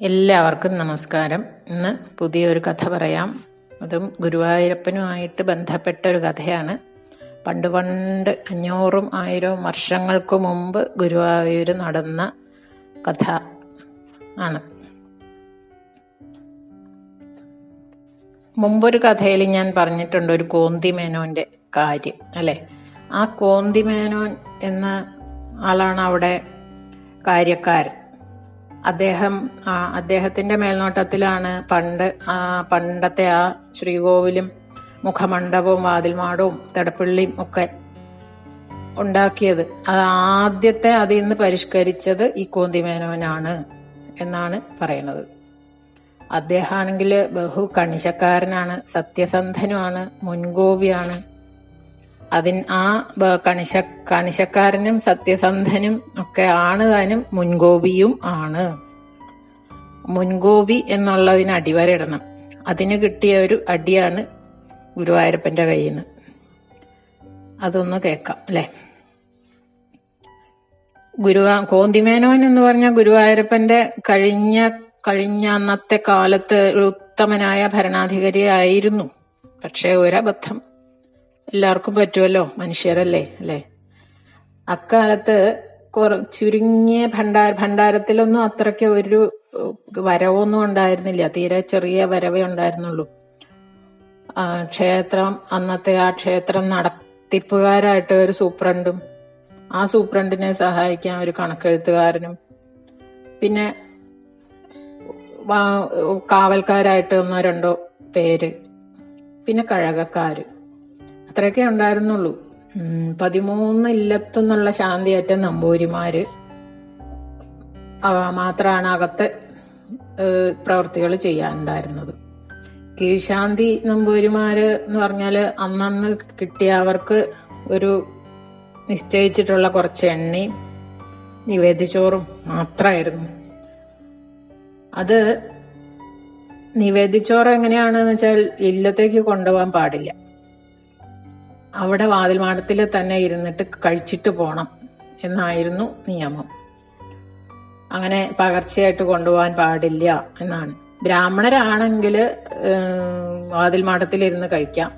എല്ലാവർക്കും നമസ്കാരം. ഇന്ന് പുതിയൊരു കഥ പറയാം. അതും ഗുരുവായൂരപ്പനുമായിട്ട് ബന്ധപ്പെട്ട ഒരു കഥയാണ്. പണ്ട് പണ്ട് അഞ്ഞൂറും ആയിരവും വർഷങ്ങൾക്ക് മുമ്പ് ഗുരുവായൂർ നടന്ന കഥ ആണ്. മുമ്പൊരു കഥയിൽ ഞാൻ പറഞ്ഞിട്ടുണ്ട് ഒരു കോന്തി മേനോന്റെ കാര്യം അല്ലെ? ആ കോന്തി മേനോൻ എന്ന ആളാണ് അവിടെ കാര്യക്കാരൻ. അദ്ദേഹം അദ്ദേഹത്തിന്റെ മേൽനോട്ടത്തിലാണ് പണ്ട് പണ്ടത്തെ ആ ശ്രീകോവിലും മുഖമണ്ഡപവും വാതിൽമാടവും തടപ്പള്ളിയും ഒക്കെ ഉണ്ടാക്കിയത്. അത് ആദ്യത്തെ അതിൽ നിന്ന് പരിഷ്കരിച്ചത് ഈ കോന്തിമേനോനാണ് എന്നാണ് പറയുന്നത്. അദ്ദേഹമാണെങ്കിൽ ബഹു കണിശക്കാരനാണ് സത്യസന്ധനുമാണ് മുൻകോപിയാണ് അതിൻ ആ കണിശ കണിശക്കാരനും സത്യസന്ധനും ഒക്കെ ആണ് താനും മുൻകോപിയും ആണ്. മുൻകോപി എന്നുള്ളതിന് അടിവരയിടണം അതിന് കിട്ടിയ ഒരു അടിയാണ് ഗുരുവായൂരപ്പന്റെ കയ്യിൽ നിന്ന് അതൊന്ന് കേൾക്കാം അല്ലെ? ഗുരുവാ കോന്തിമേനോൻ എന്ന് പറഞ്ഞ ഗുരുവായൂരപ്പന്റെ കഴിഞ്ഞ കഴിഞ്ഞ അന്നത്തെ കാലത്ത് ഒരു ഉത്തമനായ ഭരണാധികാരിയായിരുന്നു. പക്ഷെ ഒരബദ്ധം. എല്ലാവർക്കും പറ്റുമല്ലോ മനുഷ്യരല്ലേ അല്ലേ? അക്കാലത്ത് കുറ ചുരുങ്ങിയ ഭണ്ഡാര ഭണ്ഡാരത്തിലൊന്നും അത്രയ്ക്ക് ഒരു വരവൊന്നും ഉണ്ടായിരുന്നില്ല. തീരെ ചെറിയ വരവേ ഉണ്ടായിരുന്നുള്ളൂ. ക്ഷേത്രം അന്നത്തെ ആ ക്ഷേത്രം നടത്തിപ്പുകാരായിട്ട് ഒരു സൂപ്രണ്ടും ആ സൂപ്രണ്ടിനെ സഹായിക്കാൻ ഒരു കണക്കെഴുത്തുകാരനും പിന്നെ കാവൽക്കാരായിട്ട് ഒന്നോ രണ്ടോ പേര് പിന്നെ കഴകക്കാര്. അത്രയൊക്കെ ഉണ്ടായിരുന്നുള്ളൂ. പതിമൂന്ന് ഇല്ലത്തെന്നുള്ള ശാന്തിയേറ്റ നമ്പൂരിമാര് മാത്രമാണ് അകത്ത് പ്രവൃത്തികൾ ചെയ്യാനുണ്ടായിരുന്നത്. കീഴ്ശാന്തി നമ്പൂരിമാര് എന്ന് പറഞ്ഞാൽ അന്നന്ന് കിട്ടിയ അവർക്ക് ഒരു നിശ്ചയിച്ചിട്ടുള്ള കുറച്ച് എണ്ണയും നിവേദിച്ചോറും മാത്രമായിരുന്നു അത് നിവേദിച്ചോറ് എങ്ങനെയാണെന്ന് വെച്ചാൽ ഇല്ലത്തേക്ക് കൊണ്ടുപോകാൻ പാടില്ല. അവിടെ വാതിൽമാടത്തിൽ തന്നെ ഇരുന്നിട്ട് കഴിച്ചിട്ട് പോകണം എന്നായിരുന്നു നിയമം. അങ്ങനെ പകർച്ചയായിട്ട് കൊണ്ടുപോകാൻ പാടില്ല എന്നാണ്. ബ്രാഹ്മണരാണെങ്കിൽ വാതിൽമാടത്തിൽ ഇരുന്ന് കഴിക്കാം.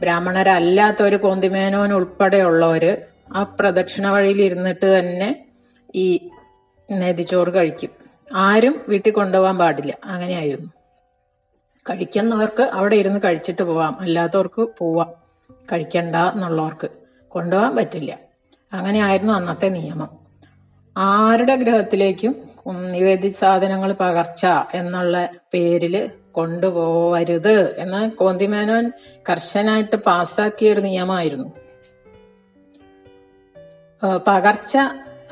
ബ്രാഹ്മണരല്ലാത്ത ഒരു കോന്തിമേനോൻ ഉൾപ്പെടെയുള്ളവർ ആ പ്രദക്ഷിണ വഴിയിൽ ഇരുന്നിട്ട് തന്നെ ഈ നെതിച്ചോറ് കഴിക്കും. ആരും വീട്ടിൽ കൊണ്ടുപോകാൻ പാടില്ല. അങ്ങനെയായിരുന്നു. കഴിക്കുന്നവർക്ക് അവിടെ ഇരുന്ന് കഴിച്ചിട്ട് പോവാം. അല്ലാത്തവർക്ക് പോവാം. കഴിക്കണ്ട എന്നുള്ളവർക്ക് കൊണ്ടുപോകാൻ പറ്റില്ല. അങ്ങനെയായിരുന്നു അന്നത്തെ നിയമം. ആരുടെ ഗ്രഹത്തിലേക്കും നിവേദി സാധനങ്ങൾ പകർച്ച എന്നുള്ള പേരിൽ കൊണ്ടുപോവരുത് എന്ന് കോന്തിമേനോൻ കർശനായിട്ട് പാസ്സാക്കിയ ഒരു നിയമമായിരുന്നു. പകർച്ച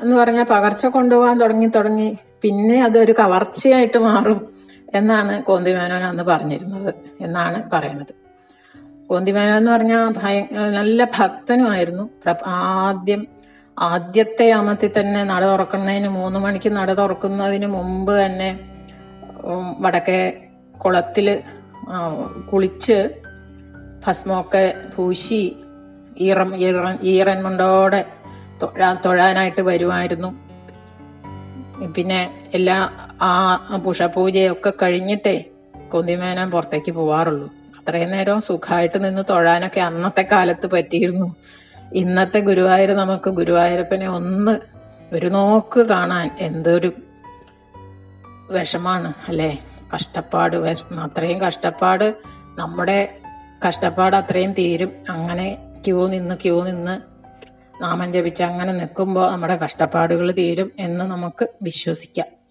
എന്ന് പറഞ്ഞാൽ പകർച്ച കൊണ്ടുപോകാൻ തുടങ്ങി തുടങ്ങി പിന്നെ അതൊരു കവർച്ചയായിട്ട് മാറും എന്നാണ് കോന്തിമേനോൻ അന്ന് പറഞ്ഞിരുന്നത് എന്നാണ് പറയുന്നത് കോന്തിമേനോൻ എന്ന് പറഞ്ഞാൽ ഭയ നല്ല ഭക്തനുമായിരുന്നു. ആദ്യം ആദ്യത്തെ യാമത്തിൽ തന്നെ നട തുറക്കുന്നതിന് മൂന്ന് മണിക്ക് നട തുറക്കുന്നതിന് മുമ്പ് തന്നെ വടക്കേ കുളത്തിൽ കുളിച്ച് ഭസ്മമൊക്കെ പൂശി ഈറം ഈറൻ ഈറൻ മുണ്ടോടെ തൊഴാ- തൊഴാനായിട്ട് വരുമായിരുന്നു. പിന്നെ എല്ലാ ആ പുഷപൂജയൊക്കെ കഴിഞ്ഞിട്ടേ കൊന്തിമേനോൻ പുറത്തേക്ക് പോവാറുള്ളൂ. അത്രയും നേരം സുഖമായിട്ട് നിന്ന് തൊഴാനൊക്കെ അന്നത്തെ കാലത്ത് പറ്റിയിരുന്നു. ഇന്നത്തെ ഗുരുവായൂർ നമുക്ക് ഗുരുവായൂരപ്പനെ ഒന്ന് ഒരു നോക്ക് കാണാൻ എന്തൊരു വിഷമാണ് അല്ലേ? കഷ്ടപ്പാട് അത്രയും കഷ്ടപ്പാട് നമ്മുടെ കഷ്ടപ്പാട് അത്രയും തീരും. അങ്ങനെ ക്യൂ നിന്ന് ക്യൂ നിന്ന് നാമം ജപിച്ച് അങ്ങനെ നിൽക്കുമ്പോൾ നമ്മുടെ കഷ്ടപ്പാടുകൾ തീരും എന്ന് നമുക്ക് വിശ്വസിക്കാം.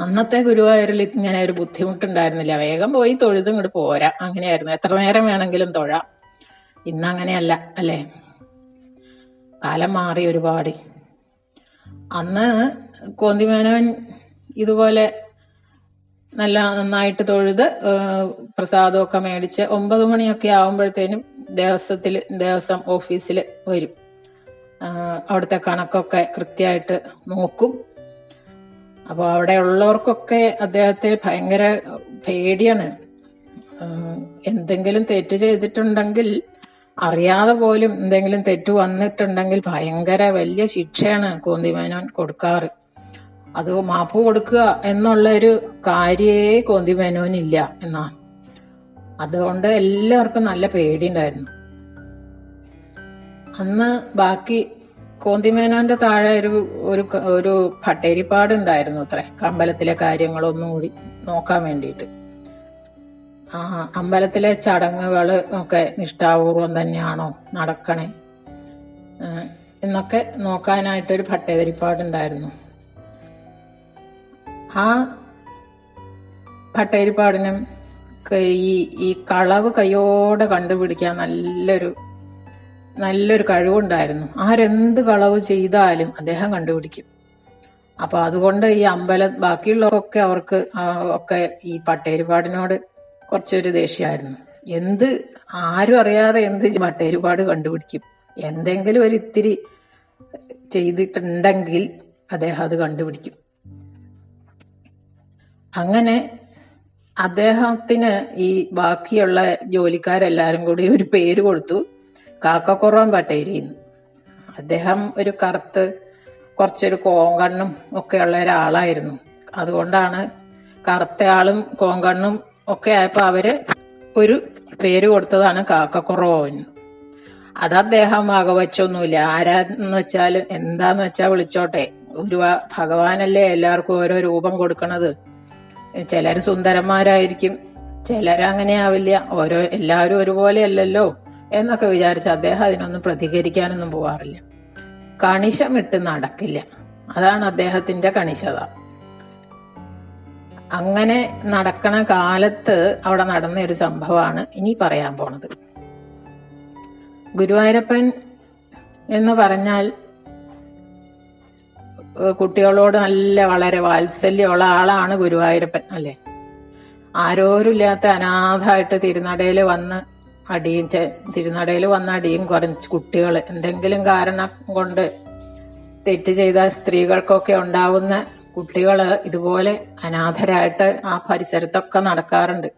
അന്നത്തെ ഗുരുവായൂരിൽ ഇങ്ങനെ ഒരു ബുദ്ധിമുട്ടുണ്ടായിരുന്നില്ല. വേഗം പോയി തൊഴുതും ഇങ്ങോട്ട് പോരാ. അങ്ങനെയായിരുന്നു. എത്ര നേരം വേണമെങ്കിലും തൊഴാം. ഇന്ന് അങ്ങനെയല്ല അല്ലേ? കാലം മാറി ഒരുപാട്. അന്ന് കോന്തിമേനോൻ ഇതുപോലെ നല്ല നന്നായിട്ട് തൊഴുത് പ്രസാദമൊക്കെ മേടിച്ച് ഒമ്പത് മണിയൊക്കെ ആവുമ്പോഴത്തേനും ദേവസ്വത്തിൽ ദേവസ്വം ഓഫീസിൽ വരും. അവിടുത്തെ കണക്കൊക്കെ കൃത്യമായിട്ട് നോക്കും. അപ്പോൾ അവിടെ ഉള്ളവർക്കൊക്കെ അദ്ദേഹത്തെ ഭയങ്കര പേടിയാണ്. എന്തെങ്കിലും തെറ്റ് ചെയ്തിട്ടുണ്ടെങ്കിൽ അറിയാതെ പോലും എന്തെങ്കിലും തെറ്റ് വന്നിട്ടുണ്ടെങ്കിൽ ഭയങ്കര വലിയ ശിക്ഷയാണ് കോന്തിമേനോൻ കൊടുക്കാറ്. അത് മാപ്പ് കൊടുക്കുക എന്നുള്ള ഒരു കാര്യേ കോന്തിമേനോനില്ല എന്നാണ്. അതുകൊണ്ട് എല്ലാവർക്കും നല്ല പേടിയുണ്ടായിരുന്നു. അന്ന് ബാക്കി കോന്തിമേനോന്റെ താഴെ ഒരു ഒരു ഒരു ഭട്ടേരിപ്പാടുണ്ടായിരുന്നു അത്ര. അമ്പലത്തിലെ കാര്യങ്ങളൊന്നും കൂടി നോക്കാൻ വേണ്ടിയിട്ട്. ആ അമ്പലത്തിലെ ചടങ്ങുകൾ ഒക്കെ നിഷ്ഠാപൂർവം തന്നെയാണോ നടക്കണേ? എന്നൊക്കെ നോക്കാനായിട്ടൊരു ഭട്ടേരിപ്പാടുണ്ടായിരുന്നു ആ ഭട്ടേരിപ്പാടിനും ഈ ഈ കളവ് കയ്യോടെ കണ്ടുപിടിക്കാൻ നല്ലൊരു നല്ലൊരു കഴിവുണ്ടായിരുന്നു. ആരെന്ത് കളവ് ചെയ്താലും അദ്ദേഹം കണ്ടുപിടിക്കും. അപ്പൊ അതുകൊണ്ട് ഈ അമ്പലം ബാക്കിയുള്ളവരൊക്കെ അവർക്ക് ഒക്കെ ഈ പട്ടേരുപാടിനോട് കുറച്ചൊരു ദേഷ്യമായിരുന്നു. എന്ത് ആരും അറിയാതെ എന്ത് പട്ടേരുപാട് കണ്ടുപിടിക്കും. എന്തെങ്കിലും ഒരു ഇത്തിരി ചെയ്തിട്ടുണ്ടെങ്കിൽ അദ്ദേഹം അത് കണ്ടുപിടിക്കും. അങ്ങനെ അദ്ദേഹത്തിന് ഈ ബാക്കിയുള്ള ജോലിക്കാരെല്ലാരും കൂടി ഒരു പേര് കൊടുത്തു. കാക്കക്കുറവൻ പട്ടേരിന്ന് അദ്ദേഹം ഒരു കറുത്ത് കുറച്ചൊരു കോങ്കണ്ണും ഒക്കെയുള്ള ഒരാളായിരുന്നു. അതുകൊണ്ടാണ് കറുത്തയാളും കോങ്കണ്ണും ഒക്കെ ആയപ്പോൾ അവർ ഒരു പേര് കൊടുത്തതാണ് കാക്കക്കുറവൻ അത് അദ്ദേഹം വകവച്ചൊന്നുമില്ല ആരാന്ന് വെച്ചാൽ എന്താന്ന് വെച്ചാൽ വിളിച്ചോട്ടെ. ഒരു ഭഗവാനല്ലേ എല്ലാവർക്കും ഓരോ രൂപം കൊടുക്കണത്. ചിലർ സുന്ദരന്മാരായിരിക്കും. ചിലരങ്ങനെ ആവില്ല ഓരോ എല്ലാവരും ഒരുപോലെ അല്ലല്ലോ എന്നൊക്കെ വിചാരിച്ച് അദ്ദേഹം അതിനൊന്നും പ്രതികരിക്കാനൊന്നും പോവാറില്ല. കണിശമിട്ട് നടക്കില്ല. അതാണ് അദ്ദേഹത്തിന്റെ കണിശത. അങ്ങനെ നടക്കണ കാലത്ത് അവിടെ നടന്ന ഒരു സംഭവമാണ് ഇനി പറയാൻ പോണത്. ഗുരുവായൂരപ്പൻ എന്ന് പറഞ്ഞാൽ കുട്ടികളോട് നല്ല വളരെ വാത്സല്യമുള്ള ആളാണ് ഗുരുവായൂരപ്പൻ അല്ലെ? ആരോരുമില്ലാത്ത അനാഥായിട്ട് തിരുനടയിൽ വന്ന് അടിയും തിരുനടയിൽ വന്ന അടിയും കുറച്ച് കുട്ടികൾ എന്തെങ്കിലും കാരണം കൊണ്ട് തെറ്റ് ചെയ്ത സ്ത്രീകൾക്കൊക്കെ ഉണ്ടാവുന്ന കുട്ടികൾ ഇതുപോലെ അനാഥരായിട്ട് ആ പരിസരത്തൊക്കെ നടക്കാറുണ്ട്.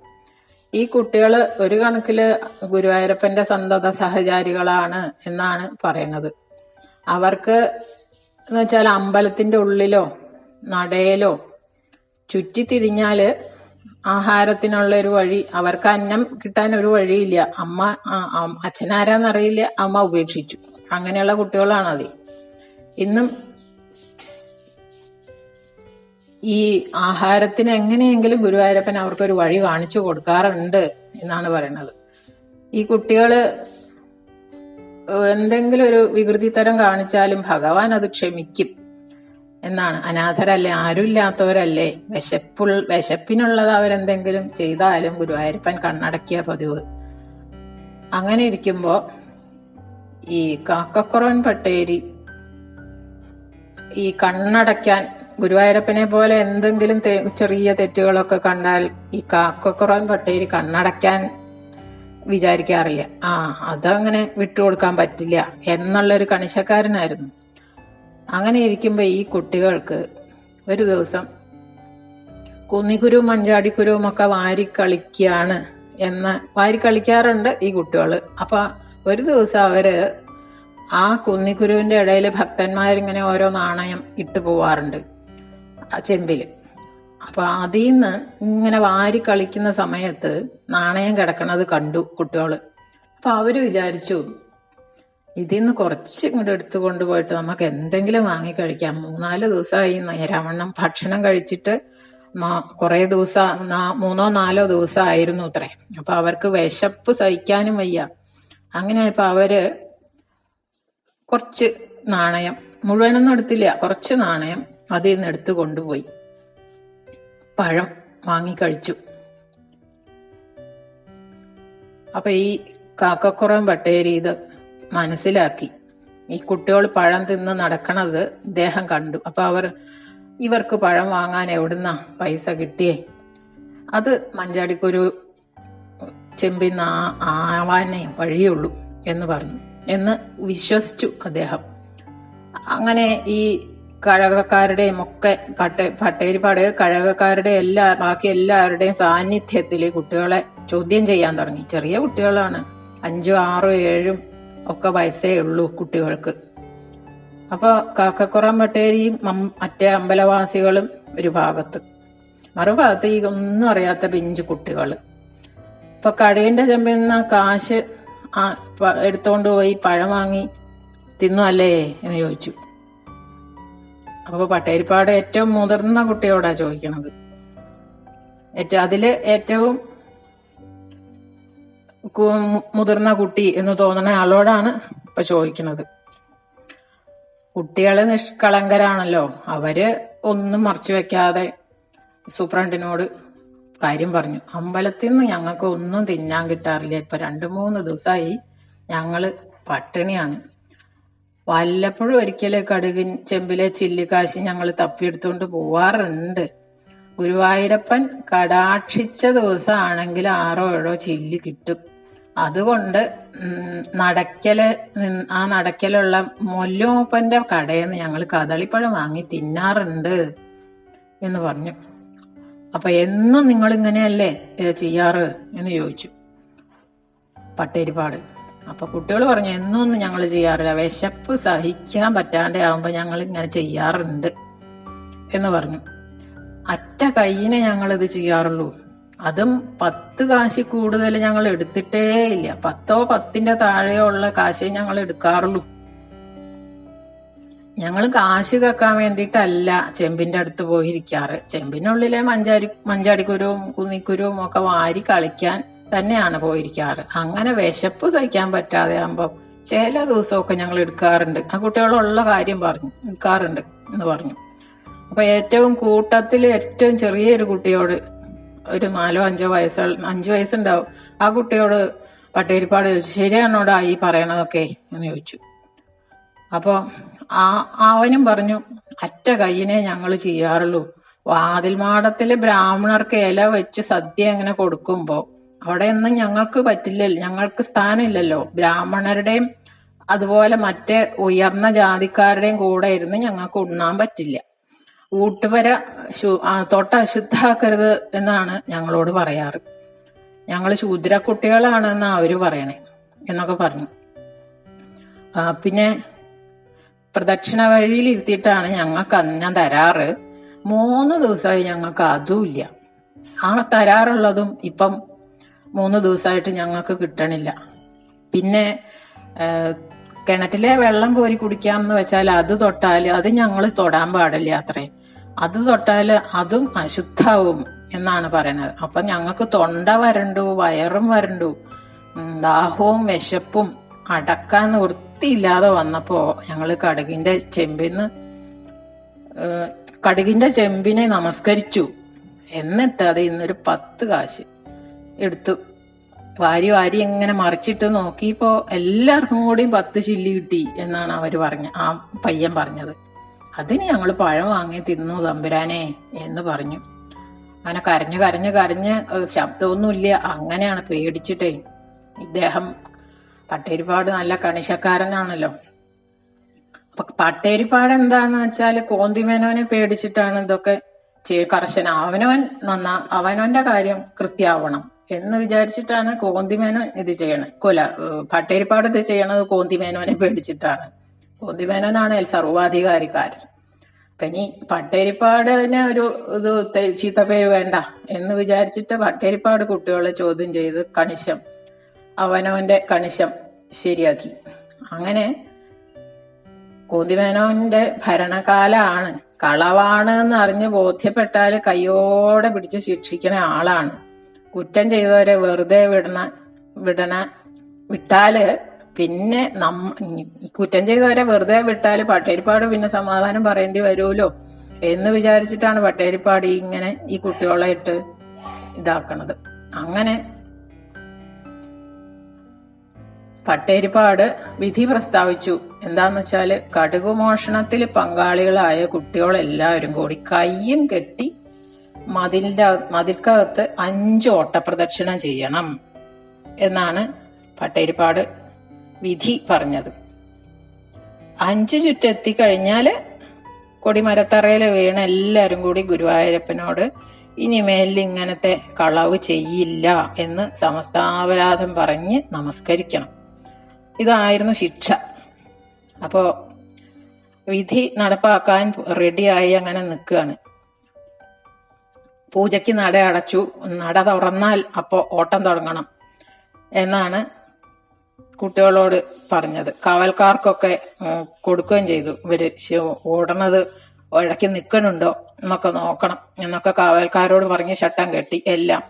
ഈ കുട്ടികൾ ഒരു കണക്കിൽ ഗുരുവായൂരപ്പന്റെ സന്തത സഹചാരികളാണ് എന്നാണ് പറയുന്നത്. അവർക്ക് എന്ന് വെച്ചാൽ അമ്പലത്തിന്റെ ഉള്ളിലോ നടയിലോ ചുറ്റിത്തിരിഞ്ഞാൽ ആഹാരത്തിനുള്ള ഒരു വഴി അവർക്ക് അന്നം കിട്ടാൻ ഒരു വഴിയില്ല. അമ്മ അച്ഛനാരാന്നറിയില്ല. അമ്മ ഉപേക്ഷിച്ചു. അങ്ങനെയുള്ള കുട്ടികളാണ് അത് ഇന്നും ഈ ആഹാരത്തിന് എങ്ങനെയെങ്കിലും ഗുരുവായൂരപ്പൻ അവർക്കൊരു വഴി കാണിച്ചു കൊടുക്കാറുണ്ട് എന്നാണ് പറയുന്നത് ഈ കുട്ടികൾ എന്തെങ്കിലും ഒരു വികൃതി തരം കാണിച്ചാലും ഭഗവാൻ അത് ക്ഷമിക്കും. എന്നാണ്. അനാഥരല്ലേ ആരുമില്ലാത്തവരല്ലേ? വിശപ്പുൾ വിശപ്പിനുള്ളത് അവരെന്തെങ്കിലും ചെയ്താലും ഗുരുവായൂരപ്പൻ കണ്ണടക്കിയ പതിവ്. അങ്ങനെ ഇരിക്കുമ്പോ ഈ കാക്കക്കുറവൻ പട്ടേരി ഈ കണ്ണടയ്ക്കാൻ ഗുരുവായൂരപ്പനെ പോലെ എന്തെങ്കിലും ചെറിയ തെറ്റുകളൊക്കെ കണ്ടാൽ ഈ കാക്കക്കുറവൻ പട്ടേരി കണ്ണടയ്ക്കാൻ വിചാരിക്കാറില്ല. ആ അതങ്ങനെ വിട്ടുകൊടുക്കാൻ പറ്റില്ല. എന്നുള്ളൊരു കണിശക്കാരനായിരുന്നു. അങ്ങനെ ഇരിക്കുമ്പോ ഈ കുട്ടികൾക്ക് ഒരു ദിവസം കുന്നിക്കുരു മഞ്ചാടിക്കുരുവും ഒക്കെ വാരി കളിക്കുകയാണ് എന്ന് വാരി കളിക്കാറുണ്ട് ഈ കുട്ടികൾ അപ്പൊ ഒരു ദിവസം അവർ ആ കുന്നിക്കുരുവിന്റെ ഇടയിൽ ഭക്തന്മാരിങ്ങനെ ഓരോ നാണയം ഇട്ടു പോവാറുണ്ട് ആ ചെമ്പിൽ അപ്പൊ അതിൽ നിന്ന് ഇങ്ങനെ വാരി കളിക്കുന്ന സമയത്ത് നാണയം കിടക്കണത് കണ്ടു കുട്ടികൾ അപ്പൊ അവർ വിചാരിച്ചു ഇതിൽ നിന്ന് കുറച്ച് ഇങ്ങോട്ട് എടുത്തു കൊണ്ടുപോയിട്ട് നമുക്ക് എന്തെങ്കിലും വാങ്ങി കഴിക്കാം. മൂന്നാൽ ദിവസമായി നേരാവണ്ണം ഭക്ഷണം കഴിച്ചിട്ട് കുറേ ദിവസം മൂന്നോ നാലോ ദിവസം ആയിരുന്നു അത്രേ അപ്പൊ അവർക്ക് വിശപ്പ് സഹിക്കാനും വയ്യ. അങ്ങനെ ഇപ്പൊ അവർ കുറച്ച് നാണയം മുഴുവനൊന്നും എടുത്തില്ല കുറച്ച് നാണയം അതിൽ നിന്ന് എടുത്തു കൊണ്ടുപോയി പഴം വാങ്ങി കഴിച്ചു. അപ്പൊ ഈ കാക്കക്കുറം പട്ടേരി ഇത് മനസ്സിലാക്കി. ഈ കുട്ടികൾ പഴം തിന്ന് നടക്കണത് ഇദ്ദേഹം കണ്ടു. അപ്പൊ അവർ ഇവർക്ക് പഴം വാങ്ങാൻ എവിടുന്ന പൈസ കിട്ടിയേ? അത് മഞ്ചാടിക്കൊരു ചെമ്പിന്ന് ആ- ആവാനേ വഴിയുള്ളൂ എന്ന് പറഞ്ഞു. എന്ന് വിശ്വസിച്ചു അദ്ദേഹം. അങ്ങനെ ഈ കഴകക്കാരുടെയും ഒക്കെ പട്ട പട്ടേരിപ്പാട് കഴകക്കാരുടെ എല്ലാ ബാക്കി എല്ലാവരുടെയും സാന്നിധ്യത്തിൽ കുട്ടികളെ ചോദ്യം ചെയ്യാൻ തുടങ്ങി. ചെറിയ കുട്ടികളാണ്. അഞ്ചും ആറും ഏഴും ഒക്കെ വയസ്സേ ഉള്ളൂ കുട്ടികൾക്ക്. അപ്പൊ കാക്കക്കുറം വെട്ടേരിയും മറ്റേ അമ്പലവാസികളും ഒരു ഭാഗത്ത്. മറുഭാഗത്ത് ഈ ഒന്നും അറിയാത്ത പിഞ്ചു കുട്ടികൾ ഇപ്പൊ കടയിന്റെ ചെമ്പിൽ കാശ് എടുത്തോണ്ട് പോയി പഴം വാങ്ങി തിന്നു അല്ലേ എന്ന് ചോദിച്ചു. അപ്പൊ പട്ടേരിപ്പാട് ഏറ്റവും മുതിർന്ന കുട്ടിയോടാ ചോദിക്കണത്. ഏറ്റവും അതിൽ ഏറ്റവും മുതിർന്ന കുട്ടി എന്ന് തോന്നുന്ന ആളോടാണ് ഇപ്പൊ ചോദിക്കുന്നത്. കുട്ടികൾ നിഷ്കളങ്കരാണല്ലോ. അവർ ഒന്നും മറച്ചു വെക്കാതെ സൂപ്രണ്ടിനോട് കാര്യം പറഞ്ഞു. അമ്പലത്തിൽ നിന്ന് ഞങ്ങൾക്ക് ഒന്നും തിന്നാൻ കിട്ടാറില്ല. ഇപ്പൊ രണ്ടു മൂന്ന് ദിവസമായി ഞങ്ങൾ പട്ടിണിയാണ്. വല്ലപ്പോഴും ഒരിക്കൽ കടുകിൻ ചെമ്പിലെ ചില്ലിക്കാശി ഞങ്ങൾ തപ്പിയെടുത്തുകൊണ്ട് പോവാറുണ്ട്. ഗുരുവായൂരപ്പൻ കടാക്ഷിച്ച ദിവസമാണെങ്കിൽ ആറോ ഏഴോ ചില്ലി കിട്ടും. അതുകൊണ്ട് നടക്കൽ ആ നടക്കലുള്ള മൊല്ലുമൂപ്പന്റെ കടയിൽ നിന്ന് ഞങ്ങൾ കദളിപ്പഴം വാങ്ങി തിന്നാറുണ്ട് എന്ന് പറഞ്ഞു. അപ്പൊ എന്നും നിങ്ങൾ ഇങ്ങനെയല്ലേ ഇത് ചെയ്യാറ് എന്ന് ചോദിച്ചു. പട്ടേരിപ്പാട്. അപ്പൊ കുട്ടികൾ പറഞ്ഞു എന്നൊന്നും ഞങ്ങൾ ചെയ്യാറില്ല. വിശപ്പ് സഹിക്കാൻ പറ്റാണ്ട് ആവുമ്പോ ഞങ്ങൾ ഇങ്ങനെ ചെയ്യാറുണ്ട് എന്ന് പറഞ്ഞു. അറ്റ കയ്യിനെ ഞങ്ങൾ ഇത് ചെയ്യാറുള്ളൂ. അതും പത്ത് കാശി കൂടുതൽ ഞങ്ങൾ എടുത്തിട്ടേ ഇല്ല. പത്തോ പത്തിന്റെ താഴെയോ ഉള്ള കാശേ ഞങ്ങൾ എടുക്കാറുള്ളൂ. ഞങ്ങൾ കാശ് കക്കാൻ വേണ്ടിയിട്ടല്ല ചെമ്പിന്റെ അടുത്ത് പോയിരിക്കാറ്. ചെമ്പിനുള്ളിലെ മഞ്ചാരി മഞ്ചാടിക്കുരുവും കുന്നിക്കുരുവും ഒക്കെ വാരി കളിക്കാൻ തന്നെയാണ് പോയിരിക്കാറ്. അങ്ങനെ വിശപ്പ് സഹിക്കാൻ പറ്റാതെ ആകുമ്പോ ചില ദിവസമൊക്കെ ഞങ്ങൾ എടുക്കാറുണ്ട്. ആ കുട്ടികളുള്ള കാര്യം പറഞ്ഞു എടുക്കാറുണ്ട് എന്ന് പറഞ്ഞു. അപ്പൊ ഏറ്റവും കൂട്ടത്തിൽ ഏറ്റവും ചെറിയൊരു കുട്ടിയോട് ഒരു നാലോ അഞ്ചോ വയസ്സ് അഞ്ചു വയസ്സുണ്ടാവും. ആ കുട്ടിയോട് പട്ടേരിപ്പാട് ചോദിച്ചു ശരിയാണോടാ ഈ പറയണതൊക്കെ? എന്ന് ചോദിച്ചു. അപ്പോൾ ആ അവനും പറഞ്ഞു അറ്റ കയ്യിനെ ഞങ്ങൾ ചെയ്യാറുള്ളൂ. വാതിൽ മാടത്തിൽ ബ്രാഹ്മണർക്ക് ഇല വെച്ച് സദ്യ അങ്ങനെ കൊടുക്കുമ്പോ അവിടെ ഒന്നും ഞങ്ങൾക്ക് പറ്റില്ലല്ലോ ഞങ്ങൾക്ക് സ്ഥാനമില്ലല്ലോ. ബ്രാഹ്മണരുടെയും അതുപോലെ മറ്റേ ഉയർന്ന ജാതിക്കാരുടെയും കൂടെ ഇരുന്ന് ഞങ്ങൾക്ക് ഉണ്ണാൻ പറ്റില്ല. ഊട്ടുവര തൊട്ട് അശുദ്ധാക്കരുത് എന്നാണ് ഞങ്ങളോട് പറയാറ്. ഞങ്ങൾ ശൂദ്ര കുട്ടികളാണെന്ന് അവർ പറയണേ എന്നൊക്കെ പറഞ്ഞു. പിന്നെ പ്രദക്ഷിണ വഴിയിൽ ഇരുത്തിയിട്ടാണ് ഞങ്ങൾക്ക് അന്നം തരാറ്. മൂന്ന് ദിവസമായി ഞങ്ങൾക്ക് അതുമില്ല ആ തരാറുള്ളതും ഇപ്പം മൂന്ന് ദിവസമായിട്ട് ഞങ്ങൾക്ക് കിട്ടണില്ല. പിന്നെ കിണറ്റിലെ വെള്ളം കോരി കുടിക്കാമെന്ന് വെച്ചാൽ അത് തൊട്ടാൽ അത് ഞങ്ങൾ തൊടാൻ പാടില്ല അത്രേ. അത് തൊട്ടാൽ അതും അശുദ്ധാവും എന്നാണ് പറയുന്നത്. അപ്പൊ ഞങ്ങൾക്ക് തൊണ്ട വരണ്ടു വയറും വരണ്ടു ദാഹവും വിശപ്പും അടക്കാൻ വൃത്തിയില്ലാതെ വന്നപ്പോ ഞങ്ങൾ കടുകിന്റെ ചെമ്പിന്ന് കടുകിന്റെ ചെമ്പിനെ നമസ്കരിച്ചു. എന്നിട്ട് അത് ഇന്നൊരു പത്ത് കാശ് എടുത്തു. വാരി വാരി ഇങ്ങനെ മറിച്ചിട്ട് നോക്കിയപ്പോ എല്ലാവർക്കും കൂടി പത്ത് ചില്ലി കിട്ടി എന്നാണ് അവർ പറഞ്ഞ ആ പയ്യൻ പറഞ്ഞത്. അതിന് ഞങ്ങൾ പഴം വാങ്ങി തിന്നു തമ്പുരാനെ എന്ന് പറഞ്ഞു. അങ്ങനെ കരഞ്ഞു കരഞ്ഞു കരഞ്ഞ് ശബ്ദമൊന്നുമില്ല. അങ്ങനെയാണ് പേടിച്ചിട്ടേ. ഇദ്ദേഹം പട്ടേരിപ്പാട് നല്ല കണിശക്കാരനാണല്ലോ. അപ്പൊ പട്ടേരിപ്പാട് എന്താന്ന് വെച്ചാൽ കോന്തിമേനോനെ പേടിച്ചിട്ടാണ് ഇതൊക്കെ കർശന. അവനവൻ നന്നാ അവനവന്റെ കാര്യം കൃത്യാവണം. എന്ന് വിചാരിച്ചിട്ടാണ് കോന്തിമേനോൻ ഇത് ചെയ്യണത്. കൊല ഭട്ടേരിപ്പാടത്ത് ചെയ്യണത് കോന്തിമേനോനെ പേടിച്ചിട്ടാണ്. കോന്തിമേനോനാണ് സർവാധികാരിക്കാരൻ അപ്പൊ ഇനി പട്ടേരിപ്പാടിന് ഒരു ഇത് ചീത്തപ്പേര് വേണ്ട എന്ന് വിചാരിച്ചിട്ട് പട്ടേരിപ്പാട് കുട്ടികളെ ചോദ്യം ചെയ്ത് കണിശം അവനവന്റെ കണിശം ശരിയാക്കി. അങ്ങനെ കോന്തിമേനോന്റെ ഭരണകാലാണ് കളവാണ് എന്ന് അറിഞ്ഞ് ബോധ്യപ്പെട്ടാൽ കയ്യോടെ പിടിച്ച് ശിക്ഷിക്കുന്ന ആളാണ് കുറ്റം ചെയ്തവരെ വെറുതെ വിടണ വിടണ വിട്ടാൽ പിന്നെ നമ്മ കുറ്റം ചെയ്തവരെ വെറുതെ വിട്ടാൽ പട്ടേരിപ്പാട് പിന്നെ സമാധാനം പറയേണ്ടി വരുമല്ലോ എന്ന് വിചാരിച്ചിട്ടാണ് പട്ടേരിപ്പാട് ഇങ്ങനെ ഈ കുട്ടികളെ ഇട്ട് ഇതാക്കണത്. അങ്ങനെ പട്ടേരിപ്പാട് വിധി പ്രസ്താവിച്ചു. എന്താന്ന് വെച്ചാൽ കടുകുമോഷണത്തിൽ പങ്കാളികളായ കുട്ടികളെല്ലാവരും കൂടി കയ്യും കെട്ടി മതിലിന്റെ മതിൽക്കകത്ത് അഞ്ച് ഓട്ടപ്രദക്ഷിണം ചെയ്യണം എന്നാണ് പട്ടേരിപ്പാട് വിധി പറഞ്ഞത്. അഞ്ചു ചുറ്റെത്തി കഴിഞ്ഞാൽ കൊടിമരത്തറയിൽ വീണ് എല്ലാവരും കൂടി ഗുരുവായൂരപ്പനോട് ഇനി മേലിൽ ഇങ്ങനത്തെ കളവ് ചെയ്യില്ല എന്ന് സമസ്താപരാധം പറഞ്ഞ് നമസ്കരിക്കണം. ഇതായിരുന്നു ശിക്ഷ. അപ്പോ വിധി നടപ്പാക്കാൻ റെഡിയായി അങ്ങനെ നിൽക്കുകയാണ്. പൂജയ്ക്ക് നട അടച്ചു. നട തുറന്നാൽ അപ്പോൾ ഓട്ടം തുടങ്ങണം എന്നാണ് കുട്ടികളോട് പറഞ്ഞത്. കാവൽക്കാർക്കൊക്കെ കൊടുക്കുകയും ചെയ്തു. ഇവർ ഓടണത് ഇടയ്ക്ക് നിൽക്കണുണ്ടോ എന്നൊക്കെ നോക്കണം എന്നൊക്കെ കാവൽക്കാരോട് പറഞ്ഞ് ചട്ടം കെട്ടി എല്ലാം.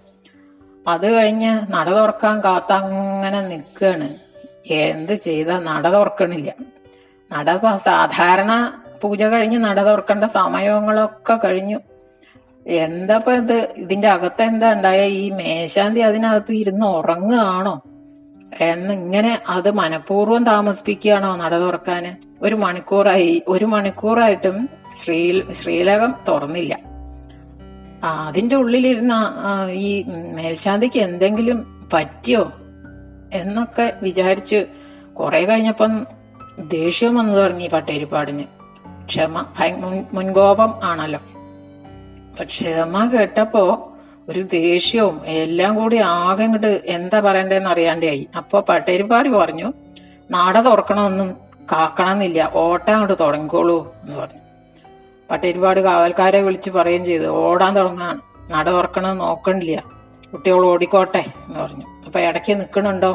അത് കഴിഞ്ഞ് നട തുറക്കാൻ കാത്തങ്ങനെ നിൽക്കുകയാണ് എന്ത് ചെയ്ത നട തുറക്കണില്ല. നട സാധാരണ പൂജ കഴിഞ്ഞ് നട തുറക്കേണ്ട സമയങ്ങളൊക്കെ കഴിഞ്ഞു. എന്താ ഇപ്പൊ ഇത്? ഇതിന്റെ അകത്ത് എന്താ ഉണ്ടായ? ഈ മേശാന്തി അതിനകത്ത് ഇരുന്ന് ഉറങ്ങുകയാണോ? എന്ന് ഇങ്ങനെ അത് മനഃപൂർവം താമസിപ്പിക്കുകയാണോ നട തുറക്കാന്? ഒരു മണിക്കൂറായി ഒരു മണിക്കൂറായിട്ടും ശ്രീ ശ്രീലകം തുറന്നില്ല. അതിന്റെ ഉള്ളിലിരുന്ന ഈ മേൽശാന്തിക്ക് എന്തെങ്കിലും പറ്റിയോ? എന്നൊക്കെ വിചാരിച്ച് കുറെ കഴിഞ്ഞപ്പം ദേഷ്യം വന്നു തുടങ്ങി പട്ടേരിപ്പാടിന്. ക്ഷമ മുൻകോപം ആണല്ലോ. അപ്പൊ അമ്മ കേട്ടപ്പോ ഒരു ദേഷ്യവും എല്ലാം കൂടി ആകെ ഇങ്ങോട്ട് എന്താ പറയണ്ടേന്ന് അറിയാണ്ടായി. അപ്പൊ പട്ടേരിപ്പാടി പറഞ്ഞു നാട തുറക്കണമെന്നും കാക്കണമെന്നില്ല ഓട്ടം അങ്ങോട്ട് തുടങ്ങിക്കോളൂ എന്ന് പറഞ്ഞു. പട്ടേരിപ്പാട് കാവൽക്കാരെ വിളിച്ച് പറയുകയും ചെയ്തു ഓടാൻ തുടങ്ങാൻ നട തുറക്കണമെന്ന് നോക്കണില്ല കുട്ടികൾ ഓടിക്കോട്ടെ എന്ന് പറഞ്ഞു. അപ്പൊ ഇടയ്ക്ക് നിൽക്കണുണ്ടോ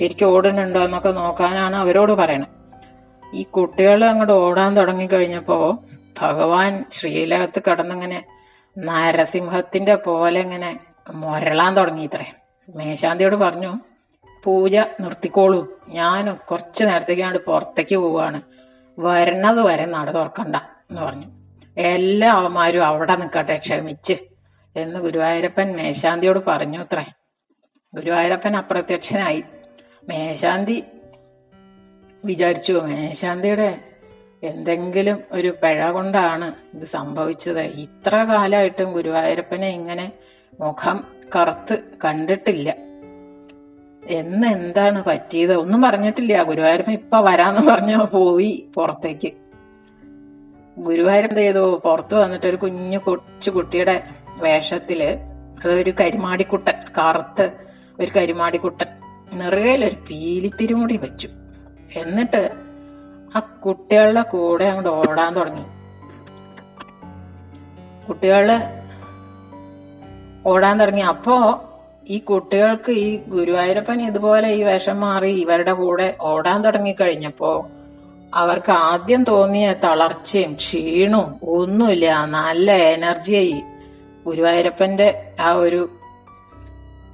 ശരിക്കും ഓടുന്നുണ്ടോ എന്നൊക്കെ നോക്കാനാണ് അവരോട് പറയണത് ഈ കുട്ടികൾ അങ്ങോട്ട് ഓടാൻ തുടങ്ങിക്കഴിഞ്ഞപ്പോ ഭഗവാൻ ശ്രീലകത്ത് കിടന്നിങ്ങനെ നരസിംഹത്തിന്റെ പോലെ ഇങ്ങനെ മുരളാൻ തുടങ്ങിയിത്രേ മേശാന്തിയോട് പറഞ്ഞു പൂജ നിർത്തിക്കോളൂ. ഞാൻ കുറച്ചു നേരത്തേക്കാണ്ട് പുറത്തേക്ക് പോവാണ്. വരണത് വരെ നട തുറക്കണ്ട എന്ന് പറഞ്ഞു. എല്ലാ അവന്മാരും അവിടെ നിൽക്കട്ടെ ക്ഷമിച്ച് എന്ന് ഗുരുവായൂരപ്പൻ മേശാന്തിയോട് പറഞ്ഞു അത്രേ ഗുരുവായൂരപ്പൻ അപ്രത്യക്ഷനായി. മേശാന്തി വിചാരിച്ചു മേശാന്തിയുടെ എന്തെങ്കിലും ഒരു പിഴ കൊണ്ടാണ് ഇത് സംഭവിച്ചത്. ഇത്ര കാലമായിട്ടും ഗുരുവായൂരപ്പനെ ഇങ്ങനെ മുഖം കറുത്ത് കണ്ടിട്ടില്ല. എന്ന് എന്താണ് പറ്റിയത്? ഒന്നും പറഞ്ഞിട്ടില്ല. ഗുരുവായൂരപ്പൻ ഇപ്പൊ വരാന്ന് പറഞ്ഞോ പോയി പുറത്തേക്ക്. ചെയ്തോ ചെയ്തു? പുറത്ത് വന്നിട്ട് ഒരു കുഞ്ഞു കൊച്ചു കുട്ടിയുടെ വേഷത്തിൽ അതൊരു കരിമാടിക്കുട്ടൻ കറുത്ത് ഒരു കരിമാടിക്കുട്ടൻ നിറയിലൊരു പീലിത്തിരിമുടി വെച്ചു. എന്നിട്ട് ആ കുട്ടികളുടെ കൂടെ അങ്ങോട്ട് ഓടാൻ തുടങ്ങി. കുട്ടികൾ ഓടാൻ തുടങ്ങി. അപ്പോ ഈ കുട്ടികൾക്ക് ഈ ഗുരുവായൂരപ്പൻ ഇതുപോലെ ഈ വേഷം മാറി ഇവരുടെ കൂടെ ഓടാൻ തുടങ്ങി കഴിഞ്ഞപ്പോ അവർക്ക് ആദ്യം തോന്നിയ തളർച്ചയും ക്ഷീണവും ഒന്നുമില്ല. നല്ല എനർജിയായി. ഗുരുവായൂരപ്പന്റെ ആ ഒരു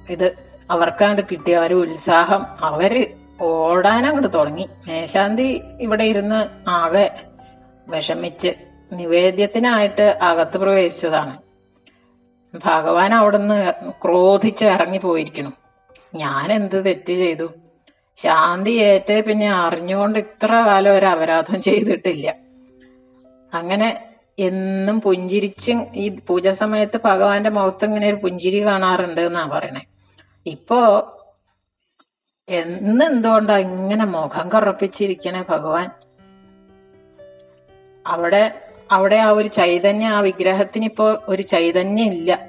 ഇത് അവർക്കാണ്ട് കിട്ടിയ ഒരു ഉത്സാഹം അവർ ഓടാൻ അങ്ങോട്ട് തുടങ്ങി. മേശാന്തി ഇവിടെ ഇരുന്ന് ആകെ വിഷമിച്ച് നിവേദ്യത്തിനായിട്ട് അകത്ത് പ്രവേശിച്ചതാണ്. ഭഗവാൻ അവിടുന്ന് ക്രോധിച്ച് ഇറങ്ങി പോയിരിക്കണം ഞാൻ എന്ത് തെറ്റ് ചെയ്തു? ശാന്തി ഏറ്റേ പിന്നെ അറിഞ്ഞുകൊണ്ട് ഇത്ര കാലം ഒരു അപരാധം ചെയ്തിട്ടില്ല. അങ്ങനെ എന്നും പുഞ്ചിരിച്ചും ഈ പൂജ സമയത്ത് ഭഗവാന്റെ മുഖത്ത് ഇങ്ങനെ ഒരു പുഞ്ചിരി കാണാറുണ്ട് എന്നാ പറയണേ. ഇപ്പോ എന്ന് എന്തുകൊണ്ടാ ഇങ്ങനെ മുഖം കറുപ്പിച്ചിരിക്കണേ ഭഗവാൻ? അവിടെ അവിടെ ആ ഒരു ചൈതന്യം ആ വിഗ്രഹത്തിന് ഇപ്പോ ഒരു ചൈതന്യം ഇല്ല.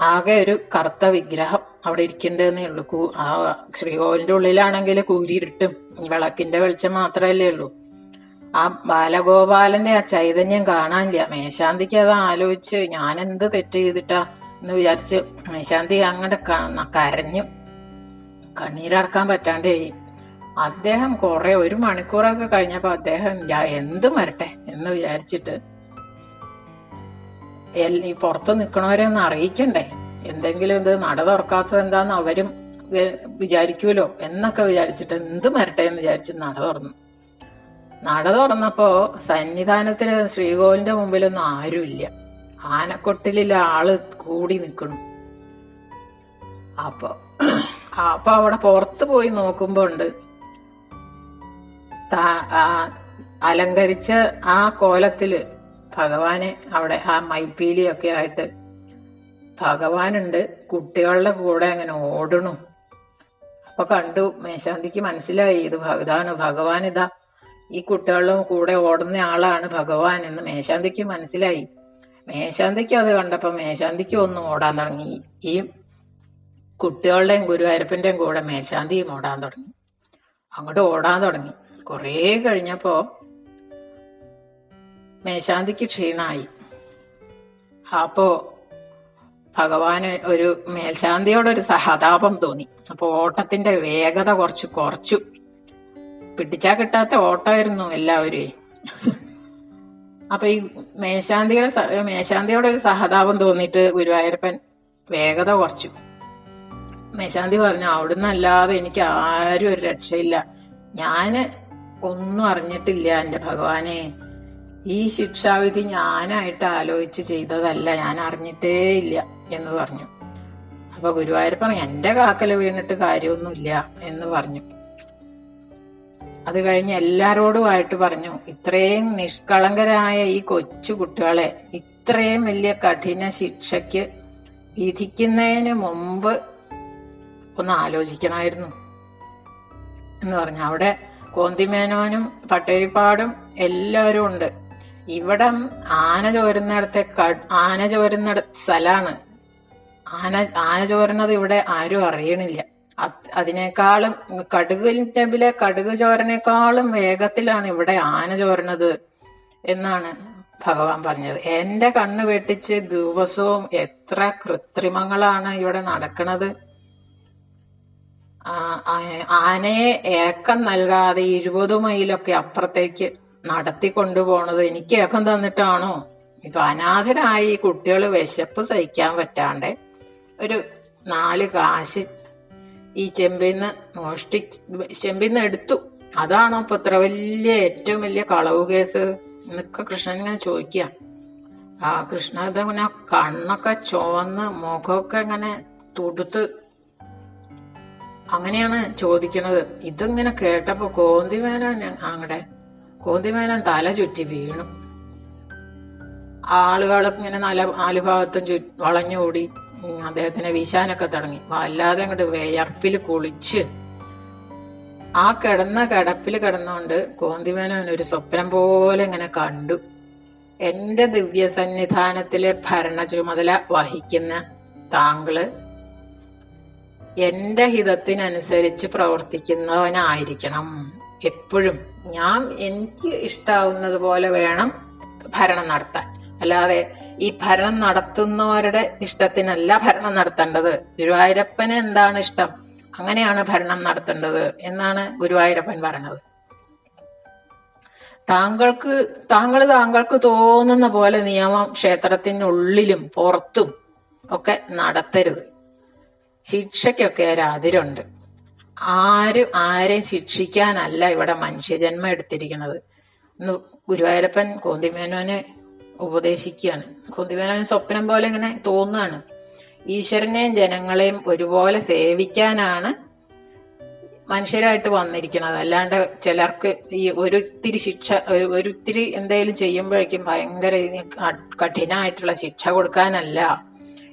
ആകെ ഒരു കറുത്ത വിഗ്രഹം അവിടെ ഇരിക്കണ്ടെന്നേ ഉള്ളൂ. ആ ശ്രീകോവിലിന്റെ ഉള്ളിലാണെങ്കിൽ കൂരിരുട്ടും വിളക്കിന്റെ വെളിച്ചം മാത്രമല്ലേ ഉള്ളൂ. ആ ബാലഗോപാലന്റെ ആ ചൈതന്യം കാണാനില്ല. മേശാന്തിക്ക് അത് ആലോചിച്ച് ഞാൻ എന്ത് തെറ്റ് ചെയ്തിട്ടാ? എന്ന് വിചാരിച്ച് മേശാന്തി അങ്ങോട്ട് കരഞ്ഞു. കണ്ണീരടക്കാൻ പറ്റാണ്ടേ അദ്ദേഹം കുറെ ഒരു മണിക്കൂറൊക്കെ കഴിഞ്ഞപ്പോ അദ്ദേഹം "ഞാൻ എന്ത് വരട്ടെ എന്ന് വിചാരിച്ചിട്ട് ഈ പുറത്ത് നിൽക്കണവരെ ഒന്ന് അറിയിക്കണ്ടേ? എന്തെങ്കിലും ഇത് നട തുറക്കാത്തത് എന്താന്ന് അവരും വിചാരിക്കൂലോ? എന്നൊക്കെ വിചാരിച്ചിട്ട് എന്ത് വരട്ടെ എന്ന് വിചാരിച്ച് നട തുറന്നു. നട തുറന്നപ്പോ സന്നിധാനത്തിൽ ശ്രീകോവിലിന്റെ മുമ്പിലൊന്നും ആരുമില്ല. ആനക്കൊട്ടിലെ ആൾ കൂടി നിൽക്കണു അപ്പൊ അപ്പൊ അവിടെ പുറത്ത് പോയി നോക്കുമ്പോ ഉണ്ട് അലങ്കരിച്ച ആ കോലത്തിൽ ഭഗവാനെ അവിടെ ആ മയിൽപ്പീലിയൊക്കെ ആയിട്ട് ഭഗവാനുണ്ട്. കുട്ടികളുടെ കൂടെ അങ്ങനെ ഓടണു. അപ്പൊ കണ്ടു മേശാന്തിക്ക് മനസ്സിലായി ഇത് ഇതാണ് ഭഗവാൻ ഇതാ. ഈ കുട്ടികളുടെ കൂടെ ഓടുന്ന ആളാണ് ഭഗവാൻ എന്ന് മേശാന്തിക്ക് മനസ്സിലായി. മേശാന്തിക്ക് അത് കണ്ടപ്പോ മേശാന്തിക്ക് ഒന്ന് ഓടാൻ തുടങ്ങി. ഈ കുട്ടികളുടെയും ഗുരുവായൂരപ്പന്റെയും കൂടെ മേൽശാന്തിയും ഓടാൻ തുടങ്ങി. അങ്ങോട്ട് ഓടാൻ തുടങ്ങി. കുറേ കഴിഞ്ഞപ്പോ മേശാന്തിക്ക് ക്ഷീണായി. അപ്പോ ഭഗവാന് ഒരു മേൽശാന്തിയോടൊരു സഹതാപം തോന്നി. അപ്പോൾ ഓട്ടത്തിന്റെ വേഗത കുറച്ച് കുറച്ചു. പിടിച്ചാ കിട്ടാത്ത ഓട്ടമായിരുന്നു എല്ലാവരും അപ്പൊ ഈ മേശാന്തിയുടെ മേശാന്തിയോടൊരു സഹതാപം തോന്നിയിട്ട് ഗുരുവായൂരപ്പൻ വേഗത കുറച്ചു. മേശാന്തി പറഞ്ഞു അവിടുന്ന് അല്ലാതെ എനിക്ക് ആരും ഒരു രക്ഷയില്ല. ഞാൻ ഒന്നും അറിഞ്ഞിട്ടില്ല എന്റെ ഭഗവാനെ. ഈ ശിക്ഷാവിധി ഞാനായിട്ട് ആലോചിച്ച് ചെയ്തതല്ല ഞാൻ അറിഞ്ഞിട്ടേ ഇല്ല എന്ന് പറഞ്ഞു. അപ്പൊ പറഞ്ഞു എന്റെ കാക്കൽ വീണിട്ട് കാര്യമൊന്നുമില്ല എന്ന് പറഞ്ഞു. അത് കഴിഞ്ഞ് എല്ലാരോടുമായിട്ട് പറഞ്ഞു ഇത്രയും നിഷ്കളങ്കരായ ഈ കൊച്ചു കുട്ടികളെ ഇത്രയും വലിയ കഠിന ശിക്ഷയ്ക്ക് വിധിക്കുന്നതിന് മുമ്പ് ഒന്ന് ആലോചിക്കണമായിരുന്നു എന്ന് പറഞ്ഞു അവിടെ കോന്തിമേനോനും പട്ടേരിപ്പാടും എല്ലാവരും ഉണ്ട്. ഇവിടെ ആന ചോരുന്നിടത്തെ ആന ചോരുന്ന സ്ഥലാണ്. ആന ആന ചോരുന്നത് ഇവിടെ ആരും അറിയണില്ല. അത് അതിനേക്കാളും കടുകിൽ ചെമ്പിലെ കടുക് ചോരനേക്കാളും വേഗത്തിലാണ് ഇവിടെ ആന ചോരണത് എന്നാണ് ഭഗവാൻ പറഞ്ഞത്. എന്റെ കണ്ണ് വെട്ടിച്ച് ദിവസവും എത്ര കൃത്രിമങ്ങളാണ് ഇവിടെ നടക്കുന്നത് ആനയെ ഏക്കം നൽകാതെ ഇരുപത് മൈലൊക്കെ അപ്പുറത്തേക്ക് നടത്തി കൊണ്ടുപോണത് എനിക്ക് ഏക്കം തന്നിട്ടാണോ? ഇപ്പൊ അനാഥരായി കുട്ടികൾ വിശപ്പ് സഹിക്കാൻ പറ്റാണ്ട് ഒരു നാല് കാശ് ഈ ചെമ്പിന്ന് മോഷ്ടി ചെമ്പിന്ന് എടുത്തു. അതാണോ ഇപ്പൊ ഇത്ര വലിയ ഏറ്റവും വലിയ കളവ് കേസ്? എന്നൊക്കെ കൃഷ്ണൻ ഇങ്ങനെ ചോദിക്കുക ആ കൃഷ്ണ ഇതിങ്ങനെ കണ്ണൊക്കെ ചുവന്ന് മുഖമൊക്കെ ഇങ്ങനെ തുടുത്ത് അങ്ങനെയാണ് ചോദിക്കുന്നത്. ഇതിങ്ങനെ കേട്ടപ്പോ കോന്തിമേനോൻ അങ്ങടെ കോന്തിമേനോൻ തല ചുറ്റി വീണു. ആളുകളൊക്കെ ഇങ്ങനെ നാല നാല് ഭാഗത്തും ചു വളഞ്ഞുകൂടി ഉം, അദ്ദേഹത്തിനെ വീശാനൊക്കെ തുടങ്ങി. വല്ലാതെ അങ്ങോട്ട് വിയർപ്പിൽ കുളിച്ച്. ആ കിടന്ന കിടപ്പിൽ കിടന്നുകൊണ്ട് കോന്തിമേനോൻ ഒരു സ്വപ്നം പോലെ ഇങ്ങനെ കണ്ടു. എന്റെ ദിവ്യ സന്നിധാനത്തിലെ ഭരണ ചുമതല വഹിക്കുന്ന താങ്കൾ എന്റെ ഹിതത്തിനനുസരിച്ച് പ്രവർത്തിക്കുന്നവനായിരിക്കണം. എപ്പോഴും ഞാൻ എനിക്ക് ഇഷ്ടാവുന്നത് പോലെ വേണം ഭരണം നടത്താൻ. അല്ലാതെ ഈ ഭരണം നടത്തുന്നവരുടെ ഇഷ്ടത്തിനല്ല ഭരണം നടത്തേണ്ടത്. ഗുരുവായൂരപ്പന് എന്താണ് ഇഷ്ടം? അങ്ങനെയാണ് ഭരണം നടത്തേണ്ടത് എന്നാണ് ഗുരുവായൂരപ്പൻ പറഞ്ഞത്. താങ്കൾക്ക് താങ്കൾ താങ്കൾക്ക് തോന്നുന്ന പോലെ നിയമം ക്ഷേത്രത്തിനുള്ളിലും പുറത്തും ഒക്കെ നടത്തരുത്. ശിക്ഷയ്ക്കൊക്കെ ഒരു അതിരുണ്ട്. ആരും ആരെയും ശിക്ഷിക്കാനല്ല ഇവിടെ മനുഷ്യജന്മം എടുത്തിരിക്കുന്നത്. ഇന്ന് ഗുരുവായൂരപ്പൻ കോന്തിമേനോനെ ഉപദേശിക്കുകയാണ്. കോന്തിമേനോന് സ്വപ്നം പോലെ ഇങ്ങനെ തോന്നുകയാണ്. ഈശ്വരനെയും ജനങ്ങളെയും ഒരുപോലെ സേവിക്കാനാണ് മനുഷ്യരായിട്ട് വന്നിരിക്കുന്നത്. അല്ലാണ്ട് ചിലർക്ക് ഈ ഒരുത്തിരി ശിക്ഷ ഒരു ഒരുത്തിരി എന്തെങ്കിലും ചെയ്യുമ്പോഴേക്കും ഭയങ്കര കഠിനമായിട്ടുള്ള ശിക്ഷ കൊടുക്കാനല്ല.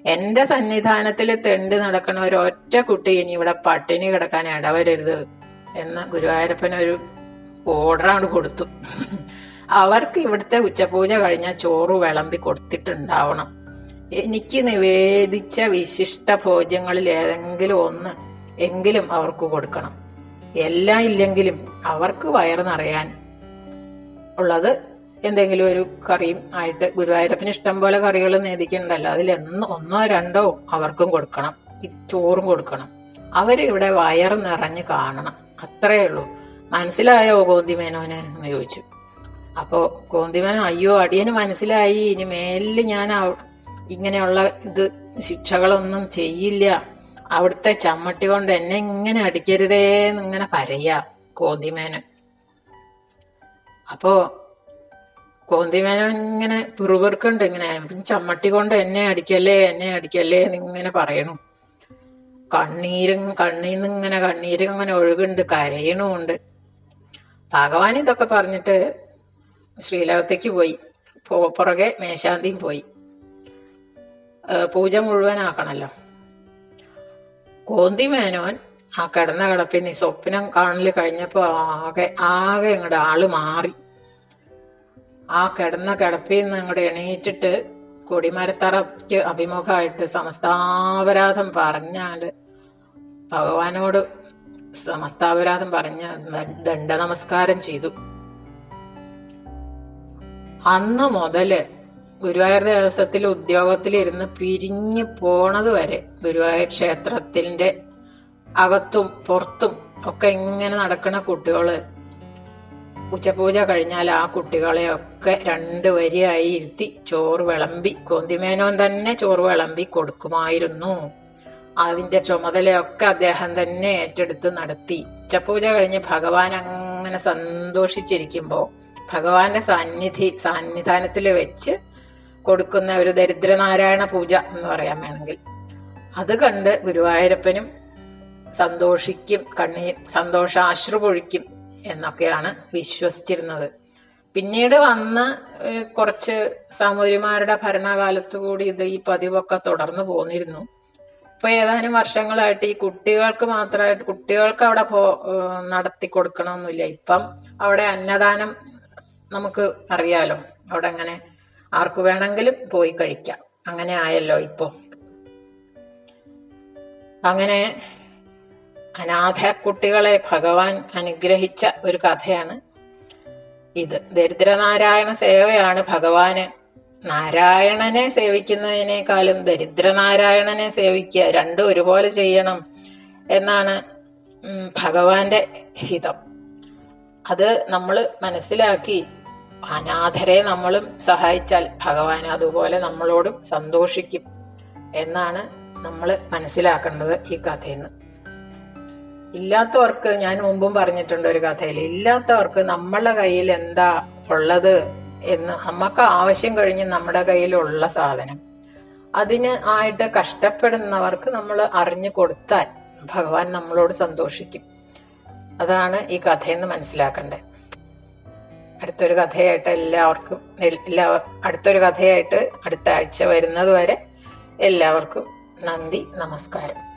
എന്റെ സന്നിധാനത്തിൽ തെണ്ട് നടക്കുന്ന ഒരു ഒറ്റ കുട്ടി ഇനി ഇവിടെ പട്ടിണി കിടക്കാൻ ഇടവരരുത് എന്ന് ഗുരുവായൂരപ്പൻ ഒരു ഓർഡറാണ് കൊടുത്തു. അവർക്ക് ഇവിടുത്തെ ഉച്ചപൂജ കഴിഞ്ഞ ചോറ് വിളമ്പി കൊടുത്തിട്ടുണ്ടാവണം. എനിക്ക് നിവേദിച്ച വിശിഷ്ട ഭോജ്യങ്ങളിൽ ഏതെങ്കിലും ഒന്ന് എങ്കിലും അവർക്ക് കൊടുക്കണം. എല്ലാം ഇല്ലെങ്കിലും അവർക്ക് വയറ് നിറയാൻ ഉള്ളത് എന്തെങ്കിലും ഒരു കറിയും ആയിട്ട് ഗുരുവായൂരപ്പന് ഇഷ്ടം പോലെ കറികൾ നേദിക്കുന്നുണ്ടല്ലോ. അതിൽ എന്ന് ഒന്നോ രണ്ടോ അവർക്കും കൊടുക്കണം. ചോറും കൊടുക്കണം. അവരിവിടെ വയറ് നിറഞ്ഞ് കാണണം. അത്രയേ ഉള്ളൂ. മനസ്സിലായോ കോന്തിമേനോന് എന്ന് ചോദിച്ചു. അപ്പോൾ കോന്തിമേനോ അയ്യോ അടിയന് മനസ്സിലായി. ഇനി മേലിൽ ഞാൻ ഇങ്ങനെയുള്ള ഇത് ശിക്ഷകളൊന്നും ചെയ്യില്ല. അവിടുത്തെ ചമ്മട്ടി കൊണ്ട് എന്നെ ഇങ്ങനെ അടിക്കരുതേ ഇങ്ങനെ കരയാ കോന്തിമേനൻ അപ്പോ കോന്തിമേനൻ ഇങ്ങനെ പിറുപിറുക്കുണ്ട് ഇങ്ങനെ. ചമ്മട്ടി കൊണ്ട് എന്നെ അടിക്കല്ലേ എന്നെ അടിക്കല്ലേ എന്നിങ്ങനെ പറയണു. കണ്ണീരും കണ്ണീന്ന് ഇങ്ങനെ കണ്ണീരും ഇങ്ങനെ ഒഴുകുണ്ട് കരയണുണ്ട്. ഭഗവാൻ ഇതൊക്കെ പറഞ്ഞിട്ട് ശ്രീലോകത്തേക്ക് പോയി. പുറകെ മേശാന്തിയും പോയി. പൂജ മുഴുവനാക്കണല്ലോ കോന്തി മേനോൻ ആ കിടന്ന കിടപ്പിൽ നീ സ്വപ്നം കാണൽ കഴിഞ്ഞപ്പോ ആകെ ആകെ ഇങ്ങടെ ആൾ മാറി. ആ കിടന്ന കിടപ്പിൽ നിന്ന് അങ്ങോട്ട് എണീറ്റിട്ട് കൊടിമരത്തറയ്ക്ക് അഭിമുഖമായിട്ട് സമസ്താപരാധം പറഞ്ഞാണ്ട് ഭഗവാനോട് സമസ്താപരാധം പറഞ്ഞ് ദണ്ഡ നമസ്കാരം ചെയ്തു. അന്ന് മുതൽ ഗുരുവായൂർ ദേവസ്വത്തിൽ ഉദ്യോഗത്തിലിരുന്ന് പിരിഞ്ഞു പോണത് വരെ ഗുരുവായൂർ ക്ഷേത്രത്തിന്റെ അകത്തും പുറത്തും ഒക്കെ ഇങ്ങനെ നടക്കുന്ന കുട്ടികൾ ഉച്ചപൂജ കഴിഞ്ഞാൽ ആ കുട്ടികളെ ഒക്കെ രണ്ട് വരിയായി ഇരുത്തി ചോറ് വിളമ്പി. കോന്തിമേനോൻ തന്നെ ചോറ് വിളമ്പി കൊടുക്കുമായിരുന്നു. അതിന്റെ ചുമതലയൊക്കെ അദ്ദേഹം തന്നെ ഏറ്റെടുത്ത് നടത്തി. ഉച്ചപൂജ കഴിഞ്ഞ് ഭഗവാൻ അങ്ങനെ സന്തോഷിച്ചിരിക്കുമ്പോ ഭഗവാന്റെ സാന്നിധി സാന്നിധാനത്തിൽ വെച്ച് കൊടുക്കുന്ന ഒരു ദരിദ്രനാരായണ പൂജ എന്ന് പറയാൻ വേണമെങ്കിൽ. അത് കണ്ട് ഗുരുവായൂരപ്പനും സന്തോഷിക്കും കണ്ണീർ സന്തോഷാശ്രു പൊഴിക്കും എന്നൊക്കെയാണ് വിശ്വസിച്ചിരുന്നത്. പിന്നീട് വന്ന കുറച്ച് സാമൂതിരിമാരുടെ ഭരണകാലത്തു കൂടി ഇത് ഈ പതിവൊക്കെ തുടർന്നു പോന്നിരുന്നു. ഇപ്പൊ ഏതാനും വർഷങ്ങളായിട്ട് ഈ കുട്ടികൾക്ക് മാത്രമായിട്ട് കുട്ടികൾക്ക് അവിടെ പോ നടത്തി കൊടുക്കണമെന്നില്ല ഇപ്പം അവിടെ അന്നദാനം നമുക്ക് അറിയാലോ. അവിടെ അങ്ങനെ ആർക്ക് വേണമെങ്കിലും പോയി കഴിക്കാം. അങ്ങനെ ആയല്ലോ ഇപ്പോ. അങ്ങനെ അനാഥ കുട്ടികളെ ഭഗവാൻ അനുഗ്രഹിച്ച ഒരു കഥയാണ് ഇത് ദരിദ്രനാരായണ സേവയാണ് ഭഗവാന്. നാരായണനെ സേവിക്കുന്നതിനേക്കാളും ദരിദ്രനാരായണനെ സേവിക്കുക രണ്ടും ഒരുപോലെ ചെയ്യണം എന്നാണ് ഭഗവാന്റെ ഹിതം. അത് നമ്മൾ മനസ്സിലാക്കി അനാഥരെ നമ്മളും സഹായിച്ചാൽ ഭഗവാൻ അതുപോലെ നമ്മളോടും സന്തോഷിക്കും എന്നാണ് നമ്മൾ മനസ്സിലാക്കേണ്ടത് ഈ കഥയിൽ നിന്ന് ഇല്ലാത്തവർക്ക് ഞാൻ മുമ്പും പറഞ്ഞിട്ടുണ്ട് ഒരു കഥയിൽ. ഇല്ലാത്തവർക്ക് നമ്മളുടെ കയ്യിൽ എന്താ ഉള്ളത് എന്ന് നമുക്ക് ആവശ്യം കഴിഞ്ഞ് നമ്മുടെ കയ്യിലുള്ള സാധനം. അതിന് ആയിട്ട് കഷ്ടപ്പെടുന്നവർക്ക് നമ്മൾ അറിഞ്ഞു കൊടുത്താൽ ഭഗവാൻ നമ്മളോട് സന്തോഷിക്കും. അതാണ് ഈ കഥയെന്ന് മനസ്സിലാക്കേണ്ടത് അടുത്തൊരു കഥയായിട്ട് എല്ലാവർക്കും എല്ലാ അടുത്തൊരു കഥയായിട്ട് അടുത്ത ആഴ്ച വരുന്നത് വരെ എല്ലാവർക്കും നന്ദി നമസ്കാരം.